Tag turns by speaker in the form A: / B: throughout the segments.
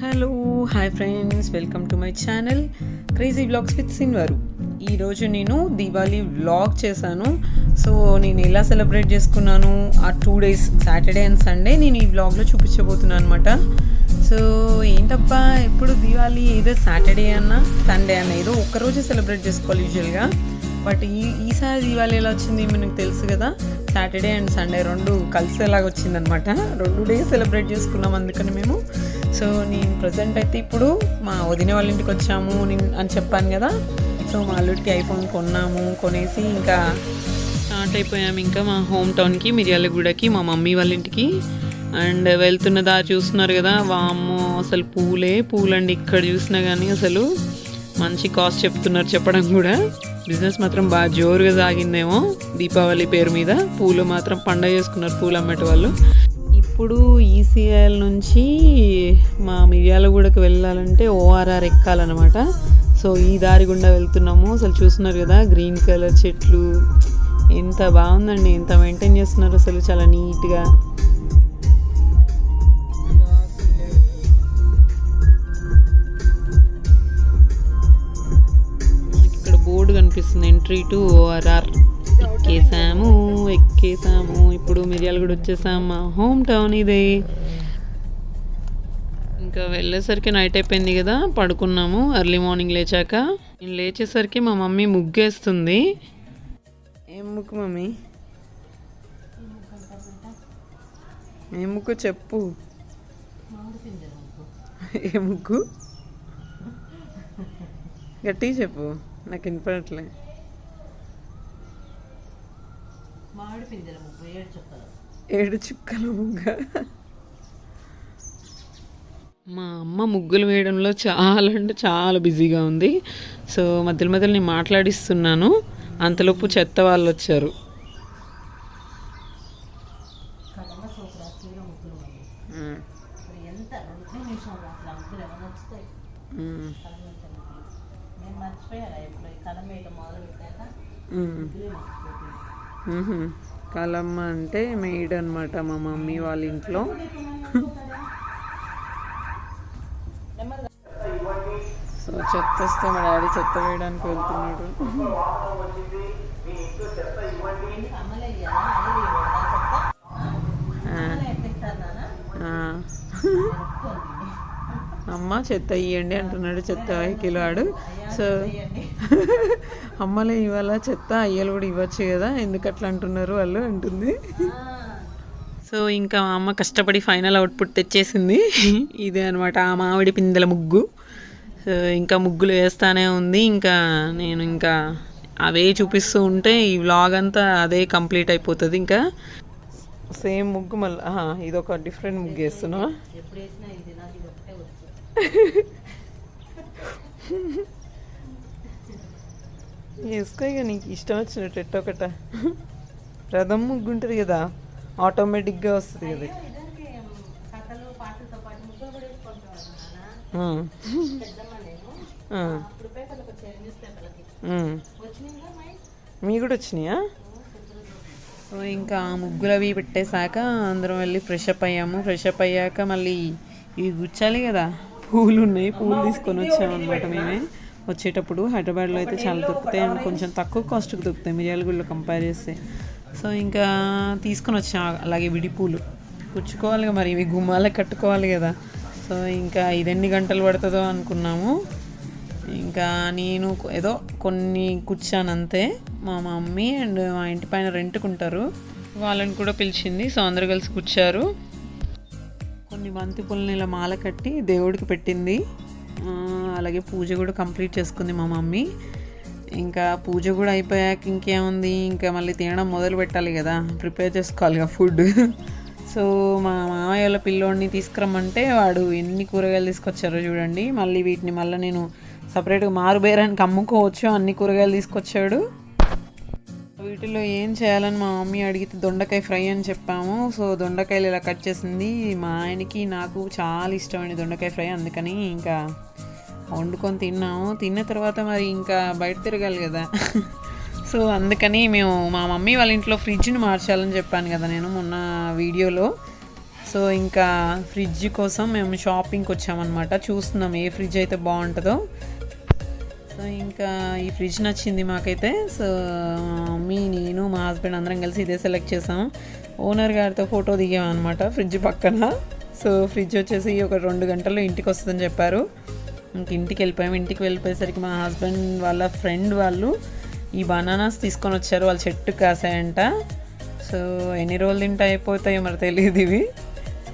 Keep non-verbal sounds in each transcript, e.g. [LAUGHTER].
A: Hello hi friends welcome to my channel crazy vlogs with సిన్వారు. ఈరోజు నేను Deepavali vlog చేశాను. So నేను ఎలా సెలబ్రేట్ చేసుకున్నాను? ఆ two days Saturday and Sunday నేను ఈ వ్లాగ్లో చూపించబోతున్నాను అనమాట సో ఏంటబ్బా ఎప్పుడు దీపావళి? ఏదో సాటర్డే అన్నా సండే అన్న ఏదో ఒక్కరోజే సెలబ్రేట్ చేసుకోవాలి యూజువల్గా బట్ ఈ ఈసారి దీపావళి ఎలా వచ్చింది మనకు తెలుసు కదా. సాటర్డే అండ్ సండే రెండు కలిసేలాగా వచ్చిందనమాట రెండు డేస్ సెలబ్రేట్ చేసుకున్నాం అందుకని మేము. సో నేను ప్రజెంట్ అయితే ఇప్పుడు మా వదిన వాళ్ళ ఇంటికి వచ్చాము అని చెప్పాను కదా. సో మా అల్లుడికి ఐఫోన్ కొన్నాము కొనేసి ఇంకా స్టార్ట్ అయిపోయాము ఇంకా మా హోమ్ టౌన్కి మిర్యాలగూడకి మా మమ్మీ వాళ్ళ ఇంటికి. అండ్ వెళ్తున్న దారి చూస్తున్నారు కదా వామ్మో అసలు పూలే పూలండి ఇక్కడ చూసినా కానీ అసలు. మంచి కాస్ట్ చెప్తున్నారు చెప్పడం కూడా. బిజినెస్ మాత్రం బాగా జోరుగా సాగిందేమో దీపావళి పేరు మీద. పూలు మాత్రం పండగ చేసుకున్నారు పూలు అమ్మేట వాళ్ళు. ఇప్పుడు ఈసీఐఎల్ నుంచి మా మిర్యాలగూడకు వెళ్ళాలంటే ఓఆర్ఆర్ ఎక్కాలన్నమాట. సో ఈ దారి గుండా వెళ్తున్నాము. అసలు చూస్తున్నారు కదా గ్రీన్ కలర్ చెట్లు. ఎంత బాగుందండి. ఎంత మెయింటైన్ చేస్తున్నారు అసలు. చాలా నీట్గా. మనకి ఇక్కడ బోర్డు కనిపిస్తుంది. ఎంట్రీ టు ఓఆర్ఆర్ ఎక్కేసాము ఎక్కేసాము. ఇప్పుడు మిర్యాలు కూడా వచ్చేసాము మా హోమ్ టౌన్ ఇది. ఇంకా వెళ్ళేసరికి నైట్ అయిపోయింది కదా పడుకున్నాము. ఎర్లీ మార్నింగ్ లేచాక. నేను లేచేసరికి మా మమ్మీ ముగ్గేస్తుంది. ఏం ముగ్గు మమ్మీ? ఏం ముగ్గు చెప్పు. ఏ ముగ్గు? గట్టిగా చెప్పు. నాకు వినపడట్లే. ఏడు చుక్కల. ముగ్గ. మా అమ్మ ముగ్గులు వేయడంలో చాలా అంటే చాలా బిజీగా ఉంది. సో మధ్యలో మధ్యలో నేను మాట్లాడిస్తున్నాను. అంతలోపు చెత్త వాళ్ళు వచ్చారు. మ్మ్. మ్మ్. మ్మ్హ. కలమ్మ అంటే మెయిడ్ అనమాట మా మమ్మీ వాళ్ళ ఇంట్లో. సో చెత్త వస్తే మా డాడీ చెత్త వేయడానికి వెళ్తున్నాడు ఆ. ఆ. అమ్మ చెత్త ఇవ్వండి అంటున్నాడు చెత్త వాడు సో అమ్మలే ఇవాళ చెత్త అయ్యలు కూడా ఇవ్వచ్చు కదా ఎందుకు అట్లా అంటున్నారు వాళ్ళు అంటుంది. సో ఇంకా మా అమ్మ కష్టపడి ఫైనల్ అవుట్పుట్ తెచ్చేసింది. ఇదే అనమాట ఆ మామిడి పిందెల ముగ్గు. సో ఇంకా ముగ్గులు వేస్తానే ఉంది. ఇంకా నేను ఇంకా అవే చూపిస్తూ ఉంటే ఈ వ్లాగ్ అంతా అదే కంప్లీట్ అయిపోతుంది ఇంకా. సేమ్ ముగ్గు మళ్ళీ ఇది ఒక డిఫరెంట్ ముగ్గు వేస్తున్నా [LAUGHS] వేసుకో ఇక నీకు ఇష్టం వచ్చినట్టు ఎట్టొకట రథం ముగ్గు ఉంటుంది కదా ఆటోమేటిక్గా వస్తుంది కదా. మీ. కూడా వచ్చినాయా? సో ఇంకా ముగ్గులు అవి పెట్టేశాక అందరం వెళ్ళి ఫ్రెష్ అప్ అయ్యాము. ఫ్రెష్ అప్ అయ్యాక మళ్ళీ ఇవి గుచ్చాలి కదా. పూలు ఉన్నాయి పూలు తీసుకొని వచ్చాము అనమాట మేమే. వచ్చేటప్పుడు హైదరాబాద్లో అయితే చాలా దొరుకుతాయి అండ్ కొంచెం తక్కువ కాస్ట్కి దొరుకుతాయి. మిర్యాలగూడలో కంపేర్ చేస్తే. సో ఇంకా తీసుకొని వచ్చాం. అలాగే విడి పూలు. గుచ్చుకోవాలి మరి. ఇవి గుమ్మాలే కట్టుకోవాలి కదా. సో ఇంకా ఇది ఎన్ని గంటలు పడుతుందో అనుకున్నాము. ఇంకా నేను ఏదో కొన్ని కూర్చాను అంతే. మా మమ్మీ అండ్ మా ఇంటి పైన రెంట్కుంటారు. వాళ్ళని కూడా పిలిచింది. సో అందరు కలిసి కూర్చారు. కొన్ని బంతి ఇలా మాల కట్టి దేవుడికి పెట్టింది. అలాగే పూజ కూడా కంప్లీట్ చేసుకుంది మా మమ్మీ. ఇంకా పూజ కూడా అయిపోయాక ఇంకేముంది? ఇంకా మళ్ళీ తినడం మొదలు పెట్టాలి కదా. ప్రిపేర్ చేసుకోవాలి కదా ఫుడ్. [LAUGHS] సో మా మామయ్య వాళ్ళ పిల్లోడిని తీసుకురమ్మంటే వాడు ఎన్ని కూరగాయలు తీసుకొచ్చారో చూడండి. మళ్ళీ వీటిని మళ్ళీ నేను సపరేట్గా మారుబేరానికి అమ్ముకోవచ్చు అన్ని కూరగాయలు తీసుకొచ్చాడు. వీటిలో ఏం చేయాలని మా మమ్మీ అడిగితే దొండకాయ ఫ్రై అని చెప్పాము. సో దొండకాయలు ఇలా కట్ చేసింది. మా ఆయనకి నాకు చాలా ఇష్టమైన దొండకాయ ఫ్రై. అందుకని ఇంకా వండుకొని తిన్నాము. తిన్న తర్వాత మరి ఇంకా బయట తిరగాలి కదా. [LAUGHS] సో అందుకని మేము మా మమ్మీ వాళ్ళ ఇంట్లో ఫ్రిడ్జ్ని మార్చాలని చెప్పాను కదా నేను మొన్న వీడియోలో. సో ఇంకా ఫ్రిడ్జ్ కోసం మేము షాపింగ్కి వచ్చామన్నమాట. చూస్తున్నాం ఏ ఫ్రిడ్జ్ అయితే బాగుంటుందో. సో ఇంకా ఈ ఫ్రిడ్జ్ నచ్చింది మాకైతే. సో మమ్మీ నేను మా హస్బెండ్ అందరం కలిసి ఇదే సెలెక్ట్ చేసాం ఓనర్ గారితో ఫోటో దిగామన్నమాట ఫ్రిడ్జ్ పక్కన. సో ఫ్రిడ్జ్ వచ్చేసి ఒక రెండు గంటల్లో ఇంటికి వస్తుందని చెప్పారు. ఇంక ఇంటికి వెళ్ళిపోయాము. ఇంటికి వెళ్ళిపోయేసరికి మా హస్బెండ్ వాళ్ళ ఫ్రెండ్ వాళ్ళు ఈ బనానాస్ తీసుకొని వచ్చారు. వాళ్ళ చెట్టు కాసాయంట. సో ఎన్ని రోజులు తింటే అయిపోతాయో మరి తెలియదు ఇవి.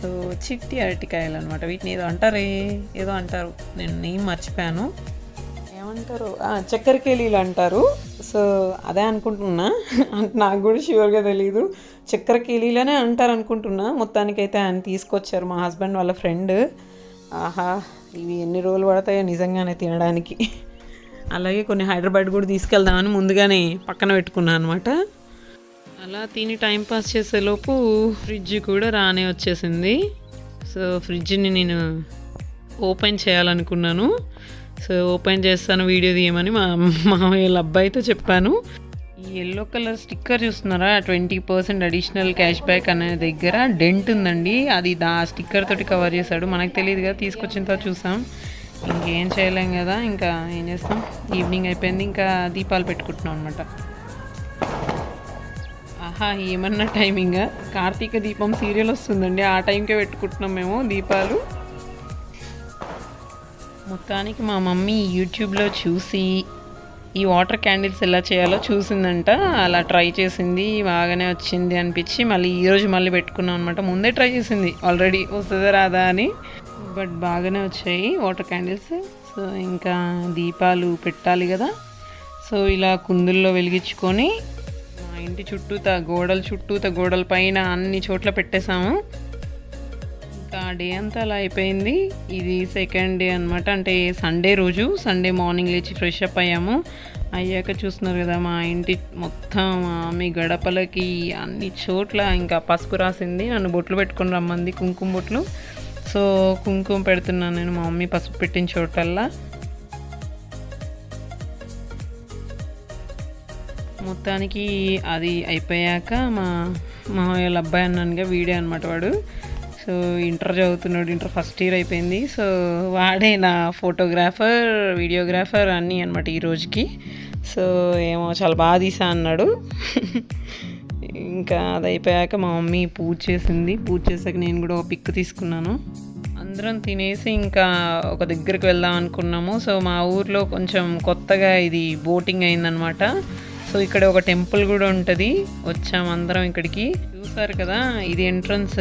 A: సో చిట్టి అరటికాయలు అనమాట వీటిని ఏదో అంటారే ఏదో అంటారు. నేను నేమ్ మర్చిపోయాను. ఏమంటారు? చక్కెర కేలీలు అంటారు సో అదే అనుకుంటున్నా. అంటే నాకు కూడా షూర్గా తెలియదు చక్కెర కేలీలనే అంటారు అనుకుంటున్నా మొత్తానికైతే ఆయన తీసుకొచ్చారు మా హస్బెండ్ వాళ్ళ ఫ్రెండ్. ఆహా ఇవి ఎన్ని రోజులు పడతాయో నిజంగానే తినడానికి. అలాగే కొన్ని హైదరాబాద్ కూడా తీసుకెళ్దామని ముందుగానే పక్కన పెట్టుకున్నాను అనమాట అలా తిని టైం పాస్ చేసేలోపు ఫ్రిడ్జ్ కూడా రానే వచ్చేసింది. సో ఫ్రిడ్జ్ని నేను ఓపెన్ చేయాలనుకున్నాను. సో ఓపెన్ చేస్తాను వీడియో తీయమని మా మామయ్య అబ్బాయితో చెప్పాను. ఈ ఎల్లో కలర్ స్టిక్కర్ చూస్తున్నారా? Twenty percent additional cash back అనే దగ్గర డెంట్ ఉందండి. అది దా స్టిక్కర్ తోటి కవర్ చేశాడు. మనకు తెలియదు కదా తీసుకొచ్చిన తర్వాత చూసాం. ఇంకేం చేయలేం కదా ఇంకా ఏం చేస్తాం? ఈవినింగ్ అయిపోయింది ఇంకా దీపాలు పెట్టుకుంటున్నాం అనమాట ఆహా ఏమన్నా టైమింగ్? కార్తీక దీపం సీరియల్ వస్తుందండి. ఆ టైంకే పెట్టుకుంటున్నాం మేము దీపాలు. మొత్తానికి మా మమ్మీ యూట్యూబ్లో చూసి ఈ వాటర్ క్యాండిల్స్ ఎలా చేయాలో చూసిందంట. అలా ట్రై చేసింది బాగానే వచ్చింది అనిపించి మళ్ళీ ఈరోజు మళ్ళీ పెట్టుకున్నాం అనమాట ముందే ట్రై చేసింది ఆల్రెడీ వస్తుందా రాదా అని. బట్ బాగానే వచ్చాయి వాటర్ క్యాండిల్స్. సో ఇంకా దీపాలు పెట్టాలి కదా. సో ఇలా కుందుల్లో వెలిగించుకొని మా ఇంటి చుట్టూత గోడల చుట్టూత గోడల పైన అన్ని చోట్ల పెట్టేశాము. ఇంకా డే అంతా అలా అయిపోయింది. ఇది సెకండ్ డే అనమాట అంటే సండే రోజు సండే మార్నింగ్ లేచి ఫ్రెష్ అప్ అయ్యాము. అయ్యాక చూస్తున్నారు కదా మా ఇంటి మొత్తం మీ గడపలకి అన్ని చోట్ల ఇంకా పసుపు రాసింది. నన్ను బొట్లు పెట్టుకొని రమ్మంది కుంకుమ బొట్లు. సో కుంకుమ పెడుతున్నాను నేను మా మమ్మీ పసుపు పెట్టిన చోటల్లా. మొత్తానికి అది అయిపోయాక మా మా వాళ్ళ అబ్బాయి అన్నానుగా వీడే అనమాట వాడు. సో ఇంటర్ చదువుతున్నాడు ఇంటర్ ఫస్ట్ ఇయర్ అయిపోయింది. సో వాడే నా ఫోటోగ్రాఫర్ వీడియోగ్రాఫర్ అన్నీ అనమాట ఈ రోజుకి. సో ఏమో చాలా బాగా తీసా అన్నాడు. ఇంకా అది అయిపోయాక మా మమ్మీ పూజ చేసింది. పూజ చేసాక నేను కూడా ఒక పిక్ తీసుకున్నాను. అందరం తినేసి ఇంకా ఒక దగ్గరికి వెళ్దాం అనుకున్నాము. సో మా ఊర్లో కొంచెం కొత్తగా ఇది బోటింగ్ అయిందనమాట సో ఇక్కడ ఒక టెంపుల్ కూడా ఉంటుంది. వచ్చాము అందరం ఇక్కడికి. చూసారు కదా ఇది ఎంట్రన్స్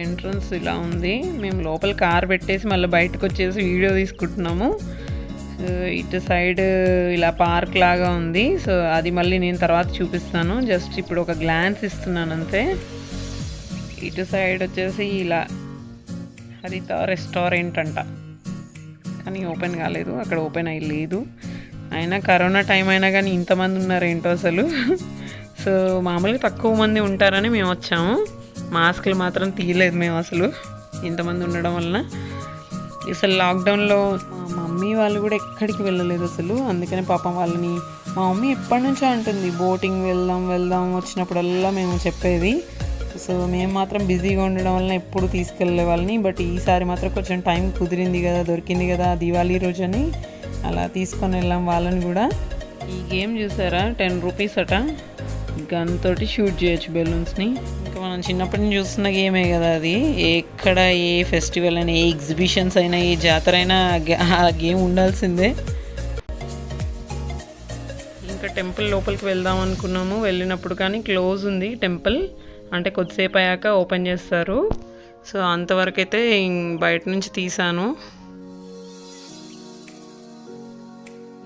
A: ఎంట్రన్స్ ఇలా ఉంది. మేము లోపల కార్ పెట్టేసి మళ్ళీ బయటకు వచ్చేసి వీడియో తీసుకుంటున్నాము. ఇటు సైడ్ ఇలా పార్క్ లాగా ఉంది. సో అది మళ్ళీ నేను తర్వాత చూపిస్తాను. జస్ట్ ఇప్పుడు ఒక గ్లాన్స్ ఇస్తున్నాను అంతే. ఇటు సైడ్ వచ్చేసి ఇలా హరిత రెస్టారెంట్ అంట. కానీ ఓపెన్ కాలేదు. అక్కడ ఓపెన్ అయ్యలేదు అయినా కరోనా టైం అయినా కానీ ఇంతమంది ఉన్నారు ఏంటో అసలు. సో మామూలుగా తక్కువ మంది ఉంటారని మేము వచ్చాము. మాస్కులు మాత్రం తీయలేదు మేము అసలు. ఇంతమంది ఉండడం వలన. అసలు లాక్డౌన్లో మా మమ్మీ వాళ్ళు కూడా ఎక్కడికి వెళ్ళలేదు అసలు. అందుకని పాపం వాళ్ళని మా మమ్మీ ఎప్పటి నుంచో అంటుంది బోటింగ్ వెళ్దాం వెళ్దాం. వచ్చినప్పుడల్లా మేము చెప్పేది. సో మేము మాత్రం బిజీగా ఉండడం వలన ఎప్పుడు తీసుకెళ్ళే వాళ్ళని. బట్ ఈసారి మాత్రం కొంచెం టైం కుదిరింది కదా దొరికింది కదా దివాళీ రోజని. అలా తీసుకొని వెళ్ళాం వాళ్ళని కూడా. ఈ గేమ్ చూసారా? టెన్ రూపీస్ అట. గన్ తోటి షూట్ చేయొచ్చు బెలూన్స్ని. ఇంకా మనం చిన్నప్పటి నుంచి చూస్తున్న గేమే కదా అది. ఎక్కడ ఏ ఫెస్టివల్ అయినా ఏ ఎగ్జిబిషన్స్ అయినా ఏ జాతర అయినా ఆ గే- ఆ గేమ్ ఉండాల్సిందే. ఇంకా టెంపుల్ లోపలికి వెళ్దాం అనుకున్నాము. వెళ్ళినప్పుడు కానీ క్లోజ్ ఉంది టెంపుల్. అంటే కొద్దిసేపు అయ్యాక ఓపెన్ చేస్తారు. సో అంతవరకు అయితే బయట నుంచి తీసాను.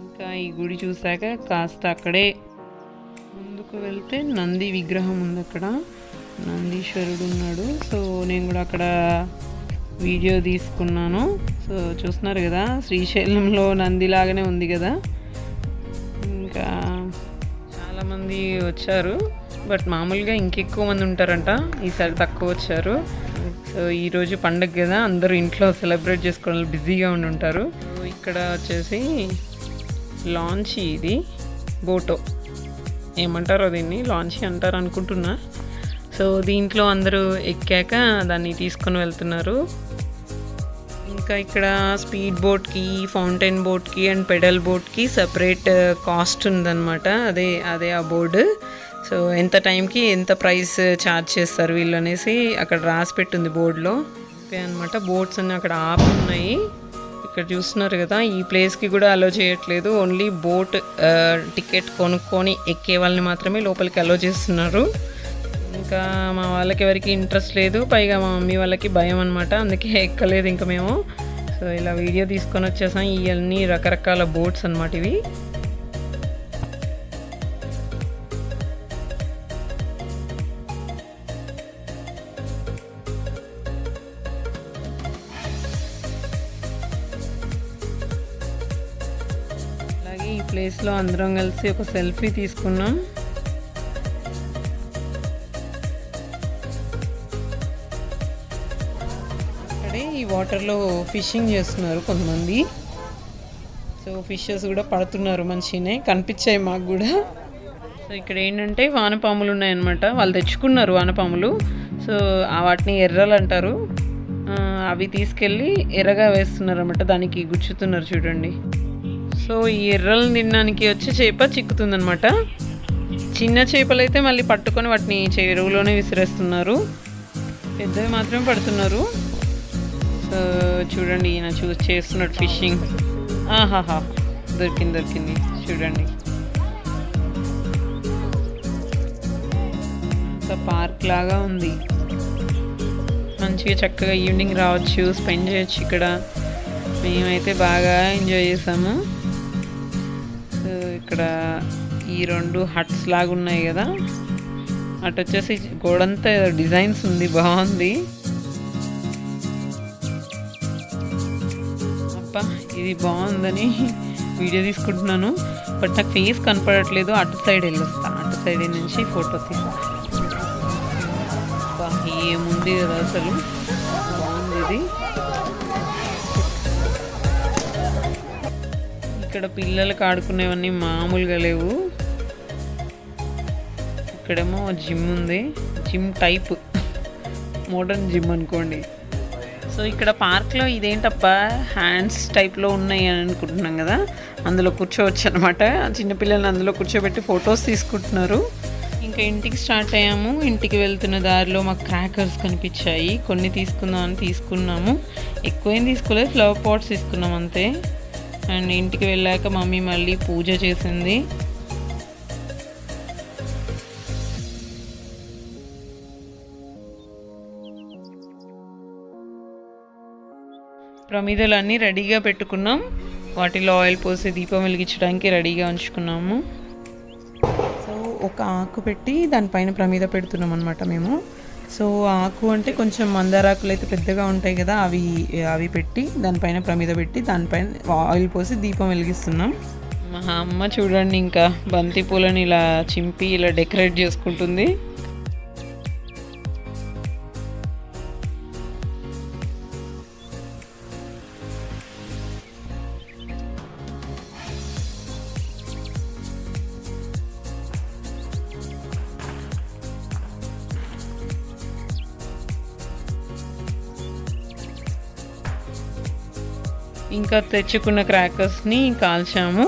A: ఇంకా ఈ గుడి చూసాక కాస్త అక్కడే ముందుకు వెళ్తే నంది విగ్రహం ఉంది అక్కడ. నందీశ్వరుడు ఉన్నాడు. సో నేను కూడా అక్కడ వీడియో తీసుకున్నాను. సో చూస్తున్నారు కదా శ్రీశైలంలో నంది లాగానే ఉంది కదా. ఇంకా చాలామంది వచ్చారు. బట్ మామూలుగా ఇంకెక్కువ మంది ఉంటారంట. ఈసారి తక్కువ వచ్చారు. సో ఈరోజు పండగ కదా. అందరూ ఇంట్లో సెలబ్రేట్ చేసుకోవడం బిజీగా ఉండి ఉంటారు. ఇక్కడ వచ్చేసి లాంచీ ఇది. బోటో. ఏమంటారో దీన్ని? లాంచీ అంటారు అనుకుంటున్నా సో దీంట్లో అందరూ ఎక్కాక దాన్ని తీసుకొని వెళ్తున్నారు. ఇంకా ఇక్కడ స్పీడ్ బోట్కి ఫౌంటైన్ బోట్కి అండ్ పెడల్ బోట్కి సపరేట్ కాస్ట్ ఉందన్నమాట. అదే అదే ఆ బోర్డు. సో ఎంత టైంకి ఎంత ప్రైస్ ఛార్జ్ చేస్తారు వీళ్ళు అనేసి అక్కడ రాసి పెట్టింది బోర్డులో. అనమాట బోట్స్ అన్నీ అక్కడ ఆపి ఉన్నాయి ఇక్కడ చూస్తున్నారు కదా ఈ ప్లేస్కి కూడా అలో చేయట్లేదు. ఓన్లీ బోట్ టికెట్ కొనుక్కొని ఎక్కే వాళ్ళని మాత్రమే లోపలికి అలో చేస్తున్నారు. ఇంకా మా వాళ్ళకి ఎవరికి ఇంట్రెస్ట్ లేదు పైగా మా మమ్మీ వాళ్ళకి భయం అనమాట అందుకే ఎక్కలేదు ఇంకా మేము. సో ఇలా వీడియో తీసుకొని వచ్చేసాం ఇవన్నీ రకరకాల బోట్స్ అనమాట ఇవి. అలాగే ఈ ప్లేస్లో అందరం కలిసి ఒక సెల్ఫీ తీసుకున్నాం. వాటర్లో ఫిషింగ్ చేస్తున్నారు కొంతమంది. సో ఫిషెస్ కూడా పడుతున్నారు మంచిగానే కనిపించాయి మాకు కూడా. సో ఇక్కడ ఏంటంటే వానపాములు ఉన్నాయన్నమాట. వాళ్ళు తెచ్చుకున్నారు వానపాములు. సో ఆ వాటిని ఎర్రలు అంటారు అవి తీసుకెళ్ళి ఎర్రగా వేస్తున్నారు అనమాట దానికి గుచ్చుతున్నారు చూడండి. సో ఈ ఎర్రలు తినడానికి వచ్చి చేప చిక్కుతుందనమాట చిన్న చేపలు అయితే మళ్ళీ పట్టుకొని వాటిని చెరువులోనే విసిరేస్తున్నారు. పెద్దవి మాత్రమే పడుతున్నారు. సో చూడండి ఈయన చూస్ చేస్తున్నాడు ఫిషింగ్. ఆహాహా దొరికింది దొరికింది చూడండి. ఒక పార్క్ లాగా ఉంది. మంచిగా చక్కగా ఈవినింగ్ రావచ్చు స్పెండ్ చేయొచ్చు ఇక్కడ. మేమైతే బాగా ఎంజాయ్ చేసాము. సో ఇక్కడ ఈ రెండు హట్స్ లాగా ఉన్నాయి కదా. అటు వచ్చేసి గోడంతా డిజైన్స్ ఉంది బాగుంది. అబ్బా ఇది బాగుందని వీడియో తీసుకుంటున్నాను. బట్ నాకు ఫేస్ కనపడట్లేదు. అటు సైడ్ వెళ్ళొస్తా. అటు సైడ్ నుంచి ఫోటో తీస్తా. అబ్బా ఏముంది కదా అసలు? బాగుంది ఇది. ఇక్కడ పిల్లలకు ఆడుకునేవన్నీ మామూలుగా లేవు. ఇక్కడేమో జిమ్ ఉంది. Gym type. మోడర్న్ జిమ్ అనుకోండి. సో ఇక్కడ పార్క్లో ఇదేంటప్పా హ్యాండ్స్ టైప్లో ఉన్నాయి అని అనుకుంటున్నాం కదా. అందులో కూర్చోవచ్చు అనమాట చిన్నపిల్లల్ని అందులో కూర్చోబెట్టి ఫొటోస్ తీసుకుంటున్నారు. ఇంకా ఇంటికి స్టార్ట్ అయ్యాము. ఇంటికి వెళ్తున్న దారిలో మాకు క్రాకర్స్ కనిపించాయి. కొన్ని తీసుకుందాం అని తీసుకున్నాము. ఎక్కువేం తీసుకోలేదు. ఫ్లవర్ పాట్స్ తీసుకున్నాం అంతే. అండ్ ఇంటికి వెళ్ళాక మమ్మీ మళ్ళీ పూజ చేసింది. ప్రమిదలన్నీ రెడీగా పెట్టుకున్నాం. వాటిలో ఆయిల్ పోసి దీపం వెలిగించడానికి రెడీగా ఉంచుకున్నాము. సో ఒక ఆకు పెట్టి దానిపైన ప్రమిద పెడుతున్నాం అనమాట మేము. సో ఆకు అంటే కొంచెం మందారాకులు అయితే పెద్దగా ఉంటాయి కదా అవి అవి పెట్టి దానిపైన ప్రమిద పెట్టి దానిపైన ఆయిల్ పోసి దీపం వెలిగిస్తున్నాం. మా అమ్మ చూడండి ఇంకా బంతి పూలని ఇలా చింపి ఇలా డెకరేట్ చేసుకుంటుంది. ఇంకా తెచ్చుకున్న క్రాకర్స్ని కాల్చాము.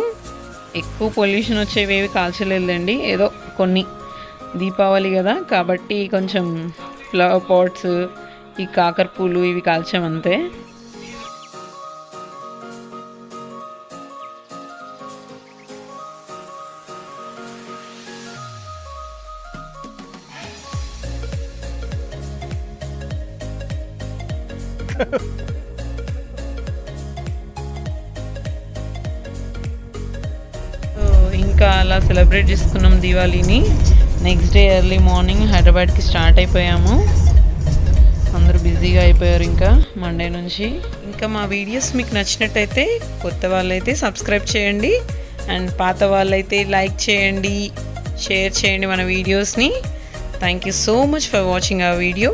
A: ఎక్కువ పొల్యూషన్ వచ్చేవి ఏవి కాల్చలేదండి ఏదో కొన్ని దీపావళి కదా కాబట్టి కొంచెం ఫ్లవర్ పాట్స్ ఈ కాకర పూలు ఇవి కాల్చామంతే. ఇంకా అలా సెలబ్రేట్ చేసుకున్నాం దివాళీని. నెక్స్ట్ డే ఎర్లీ మార్నింగ్ హైదరాబాద్కి స్టార్ట్ అయిపోయాము. అందరూ బిజీగా అయిపోయారు ఇంకా మండే నుంచి. ఇంకా మా వీడియోస్ మీకు నచ్చినట్టయితే కొత్త వాళ్ళైతే సబ్స్క్రైబ్ చేయండి. అండ్ పాత వాళ్ళైతే లైక్ చేయండి షేర్ చేయండి మన వీడియోస్ని. Thank you so much for watching ఆ వీడియో